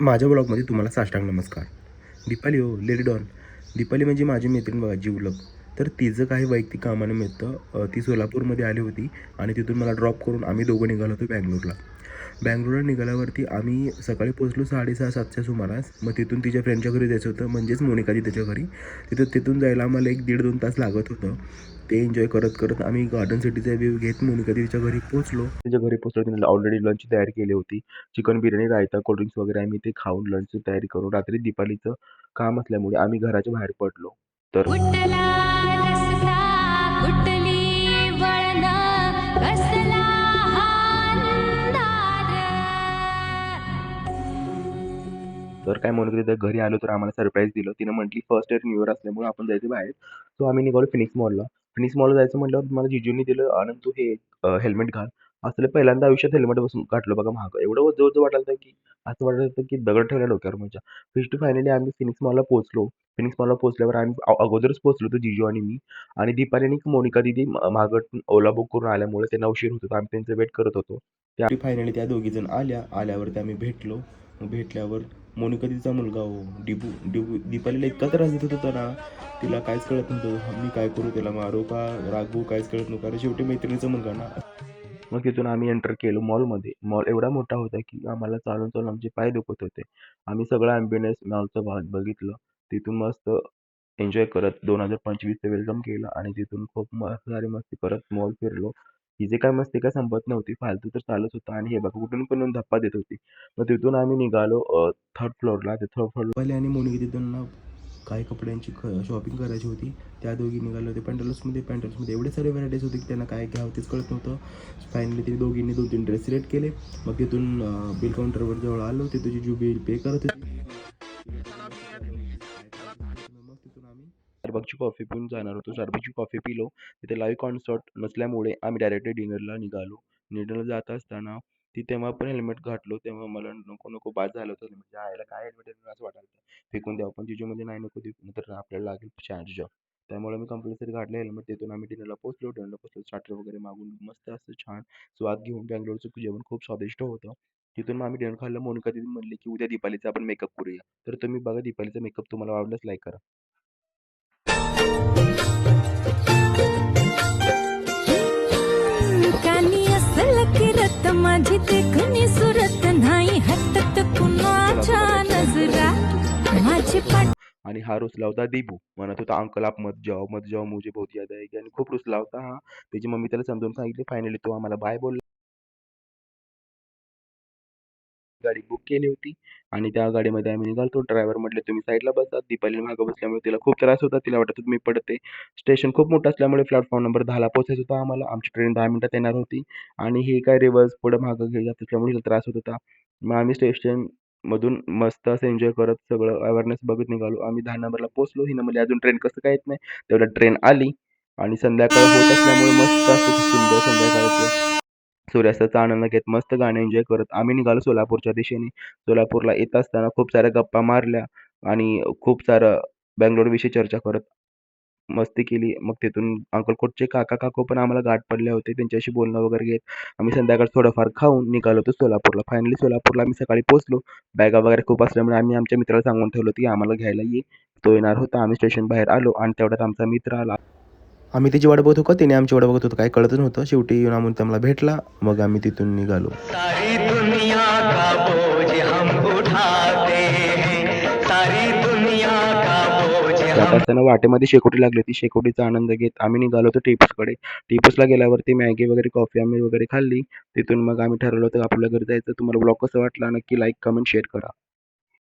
माझ्या ब्लॉगमध्ये तुम्हाला साष्टांग नमस्कार. दीपाली हो लेडी डॉन दीपाली म्हणजे माझी मैत्रीण बघा जीवलग तर तिचं काही वैयक्तिक कामानिमित्त ती सोलापूरमध्ये आली होती आणि तिथून मला ड्रॉप करून आम्ही दोघं निघालो होतो बँगलोरला. बँगलोरला निघाल्यावरती आम्ही सकाळी पोचलो साडेसहा सातच्या सुमारास. मग तिथून तिच्या फ्रेंडच्या घरी जायचं होतं म्हणजेच मोनिकाजी त्याच्या घरी. तिथं तिथून जायला आम्हाला एक दीड दोन तास लागत होतं. ते एन्जॉय करत करत आम्ही गार्डन सिटीचा व्ह्यू घेत मोनिका तिच्या घरी पोचलो तिच्या घरी पोचलो तिने ऑलरेडी लंच तयार केली होती. चिकन बिर्याणी रायता कोल्ड्रिंक्स वगैरे आम्ही ते खाऊन लंचची तयारी करून रात्री दिपालीचं काम असल्यामुळे आम्ही घराच्या बाहेर पडलो. तर तर काय म्हणत होते घरी आलो तर आम्हाला सरप्राईज दिलं. तिनं म्हटली फर्स्ट इयर न्यू इयर असल्यामुळे आपण जायचं बाहेर. सो आम्ही निघालो फिनिक्स मॉलला फिनिक्स मॉलला जायचं म्हटल्यावर मला जिजूंनी दिलं आनंद तू हे हेल्मेट घाल. असलं पहिल्यांदा आयुष्यात हेल्मेट बसून घातलं बघा महाग. एवढं जवळजवळ वाटलं होतं की असं वाटत होतं की दगड ठेवल्या डोक्यावर माझ्या. फिश टू फायनली आम्ही फिनिक्स मॉलला पोहोचलो. फिनिक्स मॉलला पोहोचल्यावर आम्ही अगोदरच पोहोचलो होतो जिजू आणि मी. आणि दीपाली आणि मोनिका दिदी मागं ओला बुक करून आल्यामुळे त्यांना उशीर होत होता. आम्ही त्यांचं वेट करत होतो. त्या फायनली त्या दोघी जण आल्या. आल्यावरती आम्ही भेटलो. भेटल्यावर मोनिका तिचा मुलगा हो. डिबू डिबू दीपालीला इतका त्रास देत होता ना तिला काहीच कळत नव्हतं. मी काय करू त्याला मारू का? रागवू काहीच कळत नव्हतं. कारण शेवटी मैत्रिणीचा मुलगा ना. मग तिथून आम्ही एंटर केलो मॉलमध्ये मॉल एवढा मोठा होता की आम्हाला चालून चालून आमचे पाय दुखत होते. आम्ही सगळं ॲम्ब्युलन्स मॉलचं भाग बघितलं. तिथून मस्त एन्जॉय करत दोन हजार पंचवीसचं वेलकम केलं आणि तिथून खूप मस्त सारी मस्ती करत मॉल फिरलो. ही जे काय मस्ती काय संपत नव्हती फालतू तर चालत होता आणि हे बघा कुठून पण येऊन धप्पा देत होती. मग तिथून आम्ही निघालो थर्ड फ्लोअरला ते थर्ड फ्लोअर आणि मोनिका तिथून ना काही कपड्यांची ख शॉपिंग करायची होती. त्या दोघी निघाले होते पॅन्टल्समध्ये पॅन्टल्समध्ये एवढे सारे व्हरायटीज होते की त्यांना काय घ्यावं तेच कळत नव्हतं. फायनली ते दोघींनी दोन तीन ड्रेस सिलेक्ट केले. मग तिथून बिल काउंटरवर जवळ आलो. ते तुझी जी बिल पे करत होती. स्टारबकची कॉफी पिऊन जाणार होतो. स्टारबकची कॉफी पिलो. तिथे लाईव्ह कॉन्सर्ट नसल्यामुळे आम्ही डायरेक्टली डिनरला निघालो. डिनरला जात असताना ती तेव्हा पण हेल्मेट घातलो. तेव्हा मला नको नको बाद झालं होतं. म्हणजे आयला काय हेल्मेट असं वाटायला फेकून द्यावं. पण तिच्यामध्ये नाही नको देऊ. तर आपल्याला लागेल चार्ज त्यामुळे मी कंपल्सरी घातलं हेल्मेट तिथून आम्ही डिनरला पोचलो डिनरला पोचलो स्टार्टर वगैरे मागून मस्त असं छान स्वाद घेऊन बँगलोरचं जेवण खूप स्वादिष्ट होतं. तिथून मग आम्ही डिनर खाल्लं. मोनिका दिदी म्हणली की उद्या दीपालीचा आपण मेकअप करूया. तर तुम्ही बघा दीपालीचा मेकअप तुम्हाला आवडलाच लाईक करा. माझी देखणी सुरत नाही हटत कुणाच्या नजरा. माझी पाठ आणि हा रुसला होता दिबू म्हणत होता अंकल आप मत जाओ मत जाओ मुझे बहुत याद आहे आणि खूप रुसला होता हा. त्याची मम्मी त्याला समजून सांगितली फायनली तो आम्हाला बाय बोलला. गाडी बुक केली होती आणि त्या गाडीमध्ये आम्ही निघालतो. ड्रायव्हर म्हटले तुम्ही साईडला बसा दीपाली मागं बसल्यामुळे तिला खूप त्रास होता तिला वाटत होतं मी पडते. स्टेशन खूप मोठं असल्यामुळे प्लॅटफॉर्म नंबर दहाला पोहोचायचं होतं आम्हाला. आमची ट्रेन दहा मिनटात येणार होती आणि ही काय रिवर्स पुढं मागं घेत जात असल्यामुळे तिला त्रास होत होता. मग आम्ही स्टेशन मधून मस्त असं एन्जॉय करत सगळं अवेअरनेस बघत निघालो. आम्ही दहा नंबरला पोहोचलो. हिनं म्हणजे अजून ट्रेन कसं काय येत नाही? तेवढ्या ट्रेन आली आणि संध्याकाळ होत असल्यामुळे मस्त असं सुंदर संध्याकाळचं सूर्यास्ताचा आनंद घेत मस्त गाणे एन्जॉय करत. आम्ही निघालो सोलापूरच्या दिशेने. सोलापूरला येत असताना खूप साऱ्या गप्पा मारल्या आणि खूप सारं बँगलोरविषयी चर्चा करत मस्ती केली. मग तिथून अक्कलकोटचे काका काकू पण आम्हाला गाठ पडले होते. त्यांच्याशी बोलणं वगैरे घेत आम्ही संध्याकाळ थोडंफार खाऊन निघालो होतो सोलापूरला. फायनली सोलापूरला आम्ही सकाळी पोहोचलो. बॅगा वगैरे खूप असल्यामुळे आम्ही आमच्या मित्राला सांगून ठेवलं होतं की आम्हाला घ्यायला ये. तो येणार होता. आम्ही स्टेशन बाहेर आलो आणि तेवढ्यात आमचा मित्र आला. आम्ही त्याची वाट बघत होतो त्याने आमची वाट बघत होतो काय कळतच नव्हतं. शेवटी येऊन आम्ही आम्हाला भेटला मग आम्ही तिथून निघालो. सारी दुनिया का बोझ हम उठाते हैं? सारी दुनिया का बोझ जात असताना वाटेमध्ये शेकोटी लागली होती. शेकोटीचा आनंद घेत आम्ही निघालो होतो टिपूसकडे. टिपूसला गेल्यावरती मॅगी वगैरे कॉफी आम्ही वगैरे खाल्ली. तिथून मग आम्ही ठरवलं होतं आपल्या घरी जायचं. तुम्हाला ब्लॉग कसं वाटला? नक्की लाईक कमेंट शेअर करा.